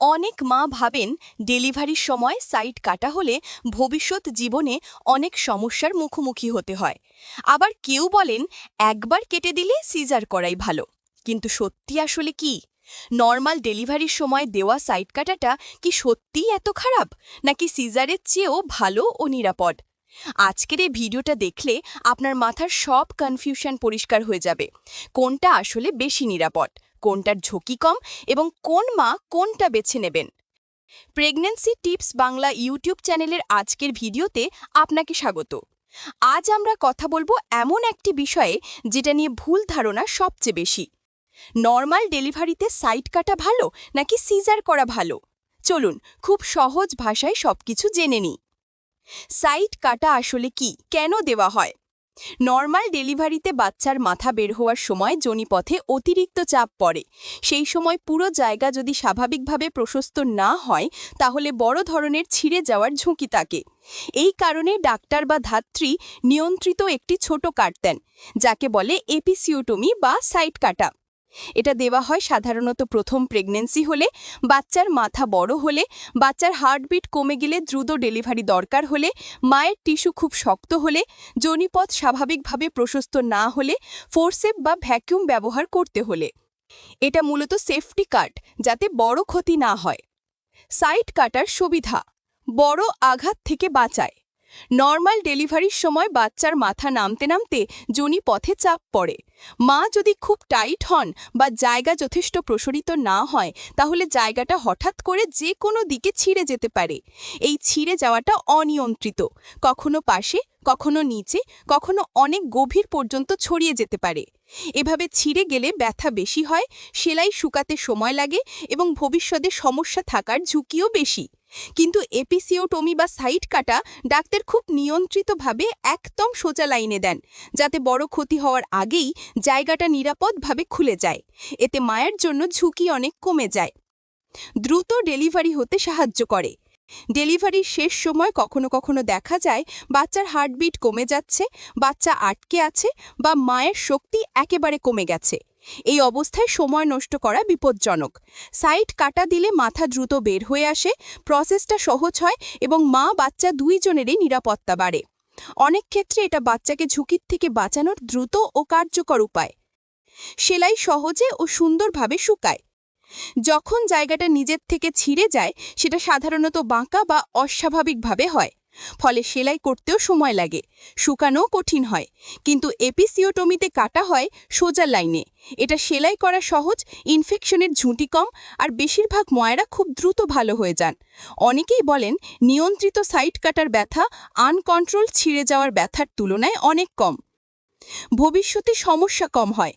অনেক মা ভাবেন ডেলিভারির সময় সাইট কাটা হলে ভবিষ্যৎ জীবনে অনেক সমস্যার মুখোমুখি হতে হয়। আবার কেউ বলেন, একবার কেটে দিলে সিজার করাই ভালো। কিন্তু সত্যি আসলে কি? নর্মাল ডেলিভারির সময় দেওয়া সাইট কাটাটা কি সত্যিই এত খারাপ? নাকি সিজারের চেয়েও ভালো ও নিরাপদ? আজকের এই ভিডিওটা দেখলে আপনার মাথার সব কনফিউশন পরিষ্কার হয়ে যাবে। কোনটা আসলে বেশি নিরাপদ? কোনটার ঝুঁকি কম এবং কোন মা কোনটা বেছে নেবেন। প্রেগন্যান্সি টিপস বাংলা ইউটিউব চ্যানেলের আজকের ভিডিওতে আপনাকে স্বাগত। আজ আমরা কথা বলব এমন একটি বিষয়ে যেটা নিয়ে ভুল ধারণা সবচেয়ে বেশি। নর্মাল ডেলিভারিতে সাইট কাটা ভালো নাকি সিজার করা ভালো? চলুন খুব সহজ ভাষায় সবকিছু জেনে নিই। সাইট কাটা আসলে কি? কেন দেওয়া হয়? নর্মাল ডেলিভারিতে বাচ্চার মাথা বের হওয়ার সময় জনিপথে অতিরিক্ত চাপ পড়ে। সেই সময় পুরো জায়গা যদি স্বাভাবিকভাবে প্রশস্ত না হয়, তাহলে বড় ধরনের ছিঁড়ে যাওয়ার ঝুঁকি থাকে। এই কারণে ডাক্তার বা ধাত্রী নিয়ন্ত্রিত একটি ছোট কাটতেন যাকে বলে এপিসিওটমি বা সাইট কাটা এটা দেওয়া হয় সাধারণত প্রথম প্রেগনেন্সি হলে, বাচ্চার মাথা বড় হলে, বাচ্চার হার্টবিট কমে গেলে দ্রুত ডেলিভারি দরকার হলে, মায়ের টিস্যু খুব শক্ত হলে, জনিপথ স্বাভাবিকভাবে প্রশস্ত না হলে ফোরসেপ বা ভ্যাকিউম ব্যবহার করতে হলে। এটা মূলত সেফটি কাট যাতে বড় ক্ষতি না হয়। সাইট কাটার সুবিধা, বড় আঘাত থেকে বাঁচায়। নর্মাল ডেলিভারির সময় বাচ্চার মাথা নামতে নামতে জনি পথে চাপ পড়ে। মা যদি খুব টাইট হন বা জায়গা যথেষ্ট প্রসারিত না হয়, তাহলে জায়গাটা হঠাৎ করে যে কোনো দিকে ছিঁড়ে যেতে পারে। এই ছিঁড়ে যাওয়াটা অনিয়ন্ত্রিত। কখনো পাশে, কখনো নিচে, কখনো অনেক গভীর পর্যন্ত ছড়িয়ে যেতে পারে। এভাবে ছিঁড়ে গেলে ব্যথা বেশি হয়, সেলাই শুকাতে সময় লাগে এবং ভবিষ্যতে সমস্যা থাকার ঝুঁকিও বেশি। কিন্তু এপিসিওটমি বা সাইট কাটা ডাক্তার খুব নিয়ন্ত্রিতভাবে একদম সোজা লাইনে দেন, যাতে বড় ক্ষতি হওয়ার আগেই জায়গাটা নিরাপদভাবে খুলে যায়। এতে মায়ের জন্য ঝুঁকি অনেক কমে যায়। দ্রুত ডেলিভারি হতে সাহায্য করে। ডেলিভারির শেষ সময় কখনো কখনো দেখা যায় বাচ্চার হার্টবিট কমে যাচ্ছে, বাচ্চা আটকে আছে বা মায়ের শক্তি একেবারে কমে গেছে। এই অবস্থায় সময় নষ্ট করা বিপজ্জনক। সাইট কাটা দিলে মাথা দ্রুত বের হয়ে আসে প্রসেসটা সহজ হয় এবং মা বাচ্চা দুইজনেরই নিরাপত্তা বাড়ে। অনেক ক্ষেত্রে এটা বাচ্চাকে ঝুঁকির থেকে বাঁচানোর দ্রুত ও কার্যকর উপায়। সেলাই সহজে ও সুন্দরভাবে শুকায়। যখন জায়গাটা নিজের থেকে ছিঁড়ে যায়, সেটা সাধারণত বাঁকা বা অস্বাভাবিকভাবে হয়। ফলে সেলাই করতেও সময় লাগে, শুকানোও কঠিন হয়। কিন্তু এপিসিওটমিতে কাটা হয় সোজা লাইনে। এটা সেলাই করা সহজ, ইনফেকশনের ঝুঁটি কম আর বেশিরভাগ ময়রা খুব দ্রুত ভালো হয়ে যান। অনেকেই বলেন, নিয়ন্ত্রিত সাইট কাটার ব্যথা, আনকন্ট্রোল ছিঁড়ে যাওয়ার ব্যথার তুলনায় অনেক কম। ভবিষ্যতে সমস্যা কম হয়।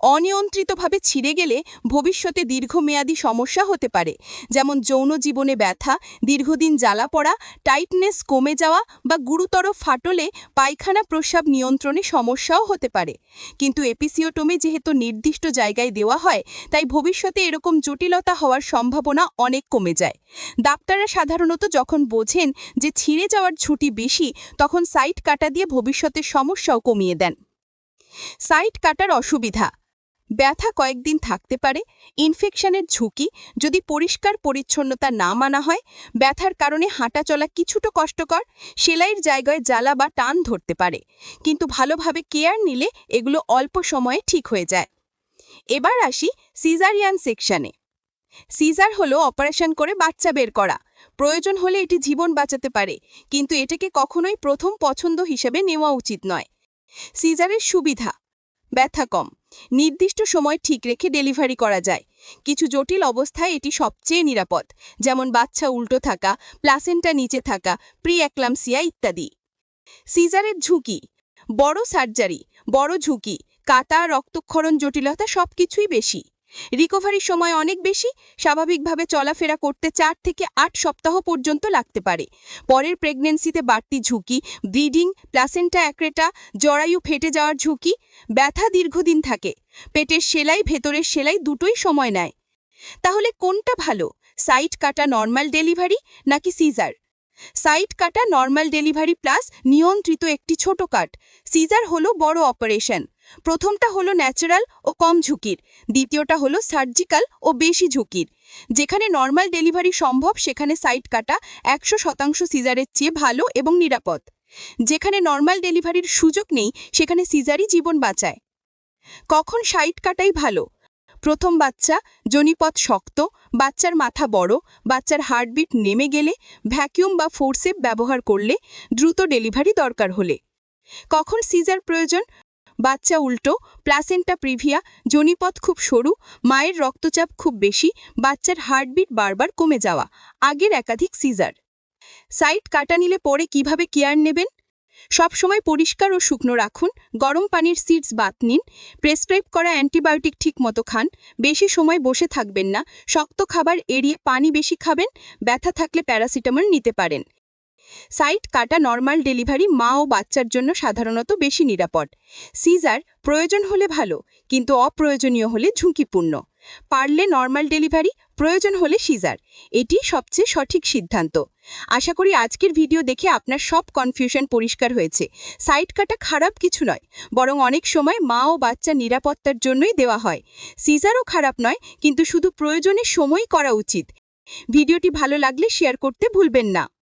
অনিয়ন্ত্রিতভাবে ছিঁড়ে গেলে ভবিষ্যতে দীর্ঘমেয়াদী সমস্যা হতে পারে, যেমন যৌন জীবনে ব্যথা, দীর্ঘদিন জ্বালা পড়া টাইটনেস কমে যাওয়া বা গুরুতর ফাটলে পায়খানা প্রস্রাব নিয়ন্ত্রণে সমস্যাও হতে পারে। কিন্তু এপিসিওটমি যেহেতু নির্দিষ্ট জায়গায় দেওয়া হয়, তাই ভবিষ্যতে এরকম জটিলতা হওয়ার সম্ভাবনা অনেক কমে যায়। ডাক্তাররা সাধারণত যখন বোঝেন যে ছিঁড়ে যাওয়ার ঝুঁটি বেশি, তখন সাইট কাটা দিয়ে ভবিষ্যতের সমস্যাও কমিয়ে দেন। সাইট কাটার অসুবিধা ব্যথা কয়েকদিন থাকতে পারে ইনফেকশনের ঝুঁকি যদি পরিষ্কার পরিচ্ছন্নতা না মানা হয়, ব্যথার কারণে হাঁটা চলা কিছুটা কষ্টকর, সেলাইয়ের জায়গায় জ্বালা বা টান ধরতে পারে। কিন্তু ভালোভাবে কেয়ার নিলে এগুলো অল্প সময়ে ঠিক হয়ে যায়। এবার আসি সিজারিয়ান সেকশানে। সিজার হলো অপারেশন করে বাচ্চা বের করা। প্রয়োজন হলে এটি জীবন বাঁচাতে পারে, কিন্তু এটাকে কখনোই প্রথম পছন্দ হিসেবে নেওয়া উচিত নয়। সিজারের সুবিধা, ব্যথা কম। নির্দিষ্ট সময় ঠিক রেখে ডেলিভারি করা যায়। কিছু জটিল অবস্থায় এটি সবচেয়ে নিরাপদ, যেমন বাচ্চা উল্টো থাকা, প্লাসেন্টা নিচে থাকা প্রি অ্যাক্লামসিয়া ইত্যাদি। সিজারের ঝুঁকি, বড় সার্জারি, বড় ঝুঁকি কাতা রক্তক্ষরণ জটিলতা সবকিছুই বেশি। রিকভারির সময় অনেক বেশি, স্বাভাবিকভাবে চলাফেরা করতে চার থেকে আট সপ্তাহ পর্যন্ত লাগতে পারে। পরের প্রেগনেন্সিতে বাড়তি ঝুঁকি ব্লিডিং প্লাসেন্টা অ্যাক্রেটা জরায়ু ফেটে যাওয়ার ঝুঁকি, ব্যথা দীর্ঘদিন থাকে। পেটের সেলাই, ভেতরের সেলাই দুটোই সময় নেয়। তাহলে কোনটা ভালো সাইট কাটা নর্মাল ডেলিভারি নাকি সিজার সাইট কাটা নর্মাল ডেলিভারি প্লাস নিয়ন্ত্রিত একটি ছোট কাট সিজার হলো বড় অপারেশন প্রথমটা হলো ন্যাচারাল ও কম ঝুঁকির, দ্বিতীয়টা হলো সার্জিক্যাল ও বেশি ঝুঁকির। যেখানে নর্মাল ডেলিভারি সম্ভব, সেখানে সাইট কাটা একশো শতাংশ সিজারের চেয়ে ভালো এবং নিরাপদ। যেখানে নর্মাল ডেলিভারির সুযোগ নেই, সেখানে সিজারই জীবন বাঁচায়। কখন সাইট কাটাই ভালো? প্রথম বাচ্চা, জনিপথ শক্ত, বাচ্চার মাথা বড়, বাচ্চার হার্টবিট নেমে গেলে, ভ্যাকিউম বা ফোর্সেপ ব্যবহার করলে দ্রুত ডেলিভারি দরকার হলে। কখন সিজার প্রয়োজন? বাচ্চা উল্টো, প্লাসেন্টা প্রিভিয়া, জনিপথ খুব সরু, মায়ের রক্তচাপ খুব বেশি, বাচ্চার হার্টবিট বারবার কমে যাওয়া, আগের একাধিক সিজার। সাইট কাটা নিলে পরে কীভাবে কেয়ার নেবেন? সবসময় পরিষ্কার ও শুকনো রাখুন, গরম পানির সিডস বাত নিন, প্রেসক্রাইব করা অ্যান্টিবায়োটিক ঠিক মতো খান, বেশি সময় বসে থাকবেন না, শক্ত খাবার এড়িয়ে পানি বেশি খাবেন, ব্যথা থাকলে প্যারাসিটামল নিতে পারেন। সাইট কাটা নর্মাল ডেলিভারি মা ও বাচ্চার জন্য সাধারণত বেশি নিরাপদ। সিজার প্রয়োজন হলে ভালো, কিন্তু অপ্রয়োজনীয় হলে ঝুঁকিপূর্ণ। পারলে নর্মাল ডেলিভারি, প্রয়োজন হলে সিজার। এটি সবচেয়ে সঠিক সিদ্ধান্ত। আশা করি আজকের ভিডিও দেখে আপনার সব কনফিউশন পরিষ্কার হয়েছে। সাইট কাটা খারাপ কিছু নয়, বরং অনেক সময় মা ও বাচ্চা নিরাপত্তার জন্যই দেওয়া হয়। সিজারও খারাপ নয়, কিন্তু শুধু প্রয়োজনে সময় করা উচিত। ভিডিওটি ভালো লাগলে শেয়ার করতে ভুলবেন না।